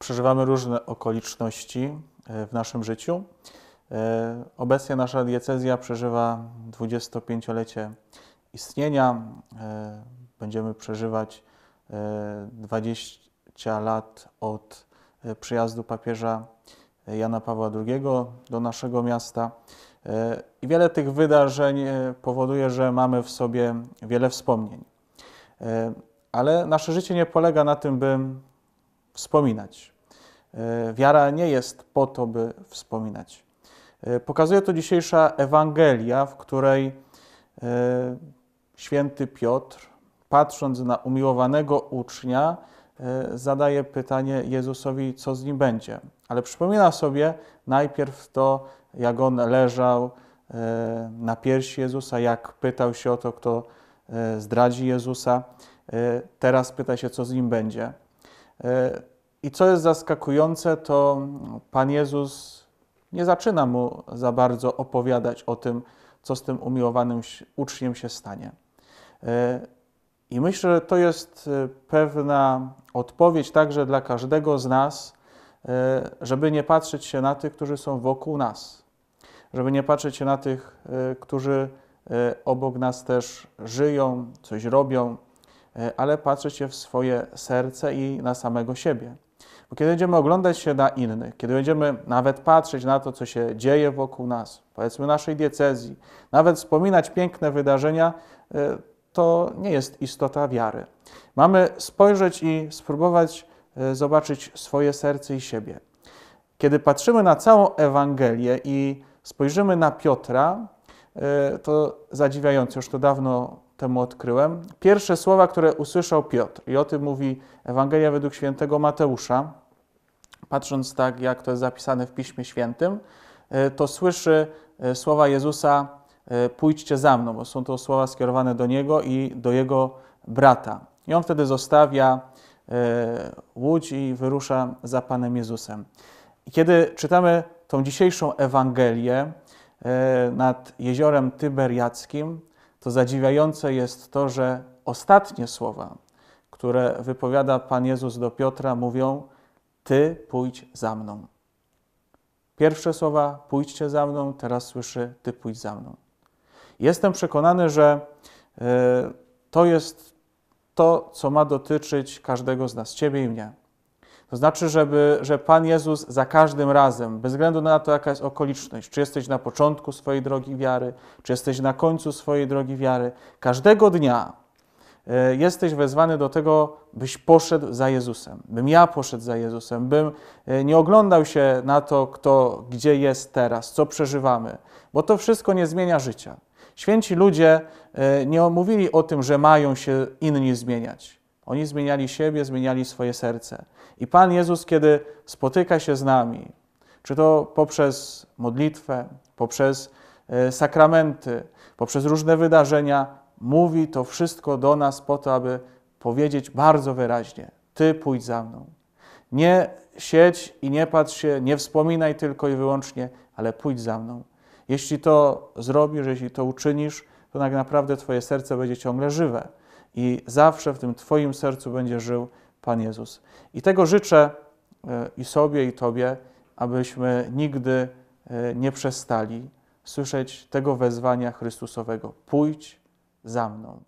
przeżywamy różne okoliczności e, w naszym życiu. E, Obecnie nasza diecezja przeżywa 25-lecie istnienia. E, Będziemy przeżywać e, 20 lat od przyjazdu papieża Jana Pawła II do naszego miasta. I wiele tych wydarzeń powoduje, że mamy w sobie wiele wspomnień. Ale nasze życie nie polega na tym, by wspominać. E, Wiara nie jest po to, by wspominać. E, Pokazuje to dzisiejsza Ewangelia, w której e, święty Piotr, patrząc na umiłowanego ucznia, zadaje pytanie Jezusowi, co z nim będzie. Ale przypomina sobie najpierw to, jak on leżał na piersi Jezusa, jak pytał się o to, kto zdradzi Jezusa. Teraz pyta się, co z nim będzie. I co jest zaskakujące, to Pan Jezus nie zaczyna mu za bardzo opowiadać o tym, co z tym umiłowanym uczniem się stanie. I myślę, że to jest e, pewna odpowiedź także dla każdego z nas, e, żeby nie patrzeć się na tych, którzy są wokół nas, żeby nie patrzeć się na tych, e, którzy obok nas też żyją, coś robią, ale patrzeć się w swoje serce i na samego siebie. Bo kiedy będziemy oglądać się na innych, kiedy będziemy nawet patrzeć na to, co się dzieje wokół nas, powiedzmy naszej diecezji, nawet wspominać piękne wydarzenia, e, to nie jest istota wiary. Mamy spojrzeć i spróbować e, zobaczyć swoje serce i siebie. Kiedy patrzymy na całą Ewangelię i spojrzymy na Piotra, e, to zadziwiające, już to dawno temu odkryłem. Pierwsze słowa, które usłyszał Piotr, i o tym mówi Ewangelia według świętego Mateusza, patrząc tak, jak to jest zapisane w Piśmie Świętym, e, to słyszy e, słowa Jezusa: e, Pójdźcie za mną, bo są to słowa skierowane do niego i do jego brata. I on wtedy zostawia łódź i wyrusza za Panem Jezusem. I kiedy czytamy tą dzisiejszą Ewangelię nad jeziorem Tyberiackim, to zadziwiające jest to, że ostatnie słowa, które wypowiada Pan Jezus do Piotra, mówią: Ty pójdź za mną. Pierwsze słowa: Pójdźcie za mną, teraz słyszy: Ty pójdź za mną. Jestem przekonany, że e, to jest to, co ma dotyczyć każdego z nas, Ciebie i mnie. To znaczy, żeby, że Pan Jezus za każdym razem, bez względu na to, jaka jest okoliczność, czy jesteś na początku swojej drogi wiary, czy jesteś na końcu swojej drogi wiary, każdego dnia e, jesteś wezwany do tego, byś poszedł za Jezusem, bym ja poszedł za Jezusem, bym e, nie oglądał się na to, kto gdzie jest teraz, co przeżywamy, bo to wszystko nie zmienia życia. Święci ludzie e, nie mówili o tym, że mają się inni zmieniać. Oni zmieniali siebie, zmieniali swoje serce. I Pan Jezus, kiedy spotyka się z nami, czy to poprzez modlitwę, poprzez e, sakramenty, poprzez różne wydarzenia, mówi to wszystko do nas po to, aby powiedzieć bardzo wyraźnie: Ty pójdź za mną. Nie siedź i nie patrz się, nie wspominaj tylko i wyłącznie, ale pójdź za mną. Jeśli to zrobisz, jeśli to uczynisz, to tak naprawdę Twoje serce będzie ciągle żywe i zawsze w tym Twoim sercu będzie żył Pan Jezus. I tego życzę e, i sobie, i Tobie, abyśmy nigdy e, nie przestali słyszeć tego wezwania Chrystusowego: pójdź za mną.